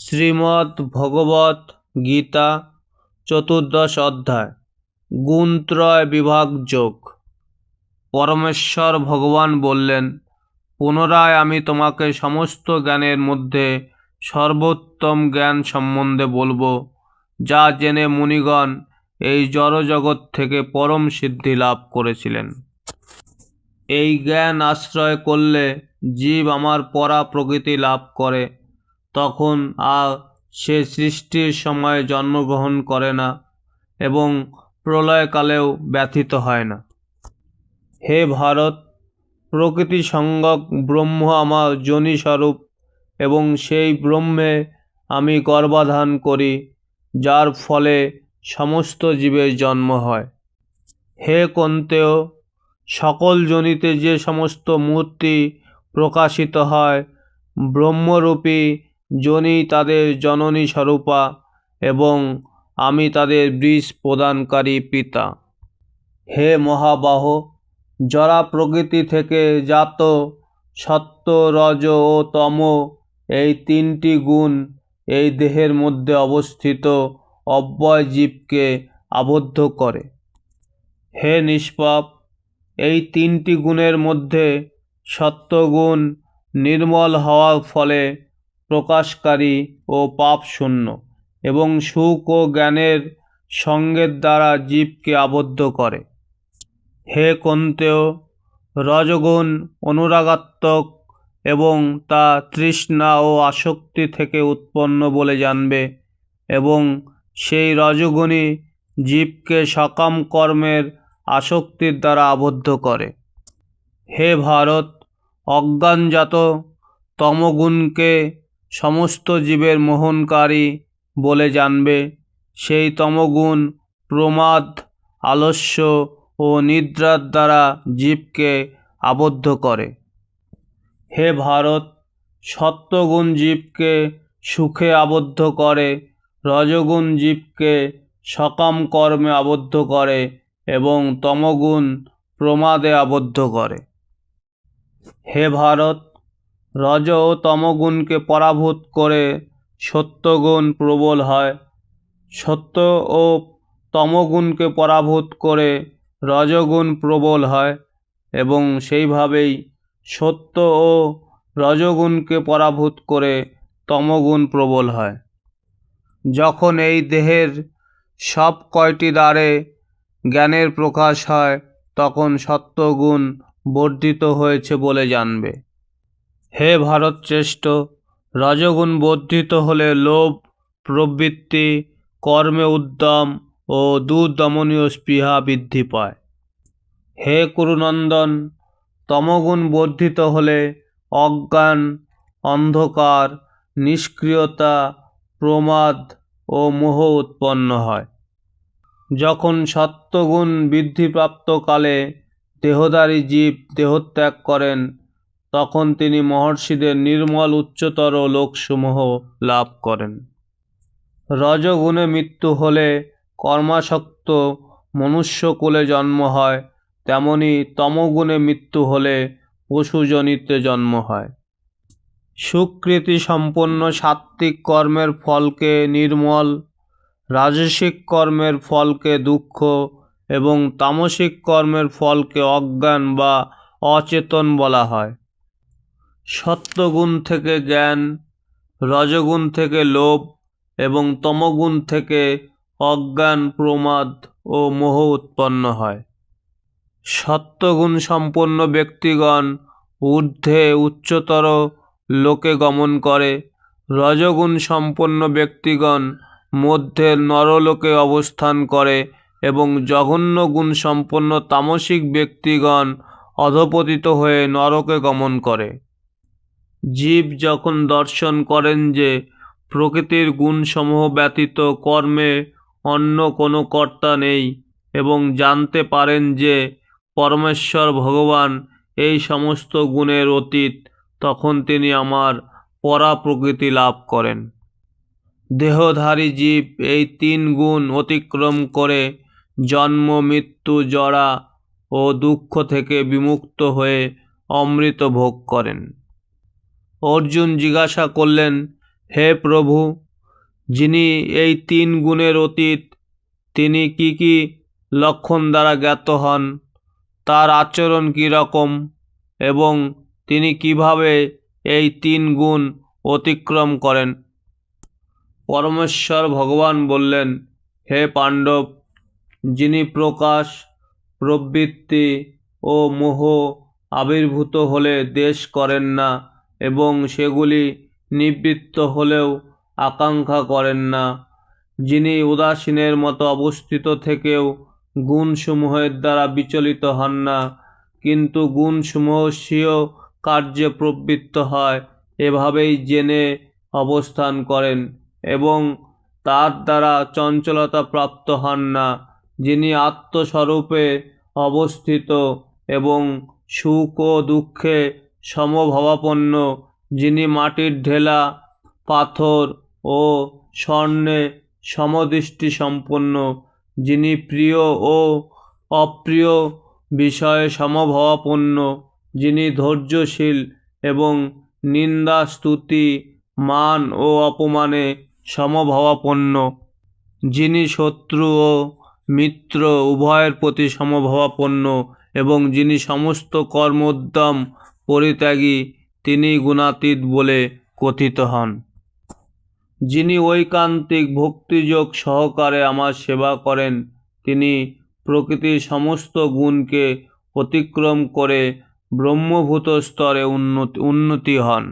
শ্রীমদ্ ভগবত গীতা চতুর্দশ অধ্যায়, গুণত্রয় বিভাগ যোগ। পরমেশ্বর ভগবান বললেন, পুনরায় আমি তোমাকে সমস্ত জ্ঞানের মধ্যে সর্বোত্তম জ্ঞান সম্বন্ধে বলব, যা জেনে মুনিগণ এই জড়জগৎ থেকে পরম সিদ্ধি লাভ করেছিলেন। এই জ্ঞান আশ্রয় করলে জীব আমার পরা প্রকৃতি লাভ করে তখন আর সে সৃষ্টির সময় জন্মগ্রহণ করে না এবং প্রলয়কালেও ব্যথিত হয় না। হে ভারত, প্রকৃতি সঙ্গক ব্রহ্ম আমার যোনিস্বরূপ এবং সেই ব্রহ্মে আমি গর্ভাধান করি, যার ফলে সমস্ত জীবের জন্ম হয়। হে কন্তেও সকল জনিতে যে সমস্ত মূর্তি প্রকাশিত হয়, ব্রহ্মরূপী জনি তাদের জননী স্বরূপা এবং আমি তাদের বীজ প্রদানকারী পিতা। হে মহাবাহ জরা প্রকৃতি থেকে জাত সত্য রজ ও তম এই তিনটি গুণ এই দেহের মধ্যে অবস্থিত অব্যয় জীবকে আবদ্ধ করে। হে নিষ্পাপ, এই তিনটি গুণের মধ্যে সত্যগুণ নির্মল হওয়ার ফলে প্রকাশকারী ও পাপ শূন্য এবং সুখ ও জ্ঞানের সঙ্গের দ্বারা জীবকে আবদ্ধ করে। হে কন্তেয়, রজগুণ অনুরাগাত্মক এবং তা তৃষ্ণা ও আসক্তি থেকে উৎপন্ন বলে জানবে এবং সেই রজগুণই জীবকে সকাম কর্মের আসক্তির দ্বারা আবদ্ধ করে। হে ভারত, অজ্ঞানজাত তমগুণকে সমস্ত জীবের মোহনকারী বলে জানবে। সেই তমগুণ প্রমাদ, আলস্য ও নিদ্রার দ্বারা জীবকে আবদ্ধ করে। হে ভারত, সত্যগুণ জীবকে সুখে আবদ্ধ করে, রজগুণ জীবকে সকাম কর্মে আবদ্ধ করে এবং তমগুণ প্রমাদে আবদ্ধ করে। হে ভারত রজ ও তমগুণকে পরাভূত করে সত্যগুণ প্রবল হয়। সত্য ও তমগুণকে পরাভূত করে রজগুণ প্রবল হয় এবং সেইভাবেই সত্য ও রজগুণকে পরাভূত করে তমগুণ প্রবল হয়। যখন এই দেহের সব কয়টি দ্বারে জ্ঞানের প্রকাশ হয়, তখন সত্যগুণ বর্ধিত হয়েছে বলে জানবে। হে ভারত শ্রেষ্ঠ রজগুণ বর্ধিত হলে লোভ, প্রবৃত্তি, কর্মে উদ্যম ও দুর্দমনীয় স্পৃহা বৃদ্ধি পায়। হে কুরুনন্দন, তমগুণ বর্ধিত হলে অজ্ঞান, অন্ধকার, নিষ্ক্রিয়তা, প্রমাদ ও মোহ উৎপন্ন হয়। যখন সত্যগুণ বৃদ্ধিপ্রাপ্তকালে দেহধারী জীব দেহত্যাগ করেন তখন তিনি মহর্ষিদের নির্মল, উচ্চতর লোকসমূহ লাভ করেন। রজগুণে মৃত্যু হলে কর্মাসক্ত মনুষ্যকুলে জন্ম হয়, তেমনি তমগুণে মৃত্যু হলে পশুজনিতে জন্ম হয়। সুকৃতি সম্পন্ন সাত্ত্বিক কর্মের ফলকে নির্মল, রাজসিক কর্মের ফলকে দুঃখ এবং তামসিক কর্মের ফলকে অজ্ঞান বা অচেতন বলা হয়। সত্যগুণ থেকে জ্ঞান, রজগুণ থেকে লোভ এবং তমগুণ থেকে অজ্ঞান, প্রমাদ ও মোহ উৎপন্ন হয়। সত্যগুণ সম্পন্ন ব্যক্তিগণ ঊর্ধ্বে উচ্চতর লোকে গমন করে। রজগুণ সম্পন্ন ব্যক্তিগণ মধ্যের নরলোকে অবস্থান করে এবং জঘন্য গুণ সম্পন্ন তামসিক ব্যক্তিগণ অধপতিত হয়ে নরকে গমন করে। জীব যখন দর্শন করেন যে প্রকৃতির গুণসমূহ ব্যতীত কর্মে অন্য কোনো কর্তা নেই এবং জানতে পারেন যে পরমেশ্বর ভগবান এই সমস্ত গুণের অতীত, তখন তিনি আমার পরা প্রকৃতি লাভ করেন। দেহধারী জীব এই তিন গুণ অতিক্রম করে জন্ম, মৃত্যু, জরা ও দুঃখ থেকে বিমুক্ত হয়ে অমৃত ভোগ করেন। অর্জুন জিজ্ঞাসা করলেন, হে প্রভু, যিনি এই তিন গুণের অতীত, তিনি কি কি লক্ষণ দ্বারা জ্ঞাত হন? তার আচরণ কী রকম? এবং তিনি কীভাবে এই তিন গুণ অতিক্রম করেন? পরমেশ্বর ভগবান বললেন, হে পাণ্ডব, যিনি প্রকাশ, প্রবৃত্তি ও মোহ আবির্ভূত হলে দেশ করেন না এবং সেগুলি নিবৃত্ত হলেও আকাঙ্ক্ষা করেন না। যিনি উদাসীনের মতো অবস্থিত থেকেও গুণসমূহের দ্বারা বিচলিত হন না, কিন্তু গুণসমূহ স্বীয় কার্যে প্রবৃত্ত হয়, এভাবেই জেনে অবস্থান করেন এবং তার দ্বারা চঞ্চলতা প্রাপ্ত হন না, যিনি আত্মস্বরূপে অবস্থিত এবং সুখ ও দুঃখে সমভাবাপন্ন, যিনি মাটির ঢেলা, পাথর ও স্বর্ণে সমদৃষ্টি সম্পন্ন যিনি প্রিয় ও অপ্রিয় বিষয়ে সমভাবাপন্ন, যিনি ধৈর্যশীল এবং নিন্দা স্তুতি মান ও অপমানে সমভাবাপন্ন, যিনি শত্রু ও মিত্র উভয়ের প্রতি সমভাবাপন্ন এবং যিনি সমস্ত কর্মোদ্যম পরিত্যাগী তিনি গুণাতীত বলে কথিত হন। যিনি ঐকান্তিক ভক্তিযোগ সহকারে আমার সেবা করেন, তিনি প্রকৃতির সমস্ত গুণকে অতিক্রম করে ব্রহ্মভূত স্তরে উন্নতি উন্নতি হন।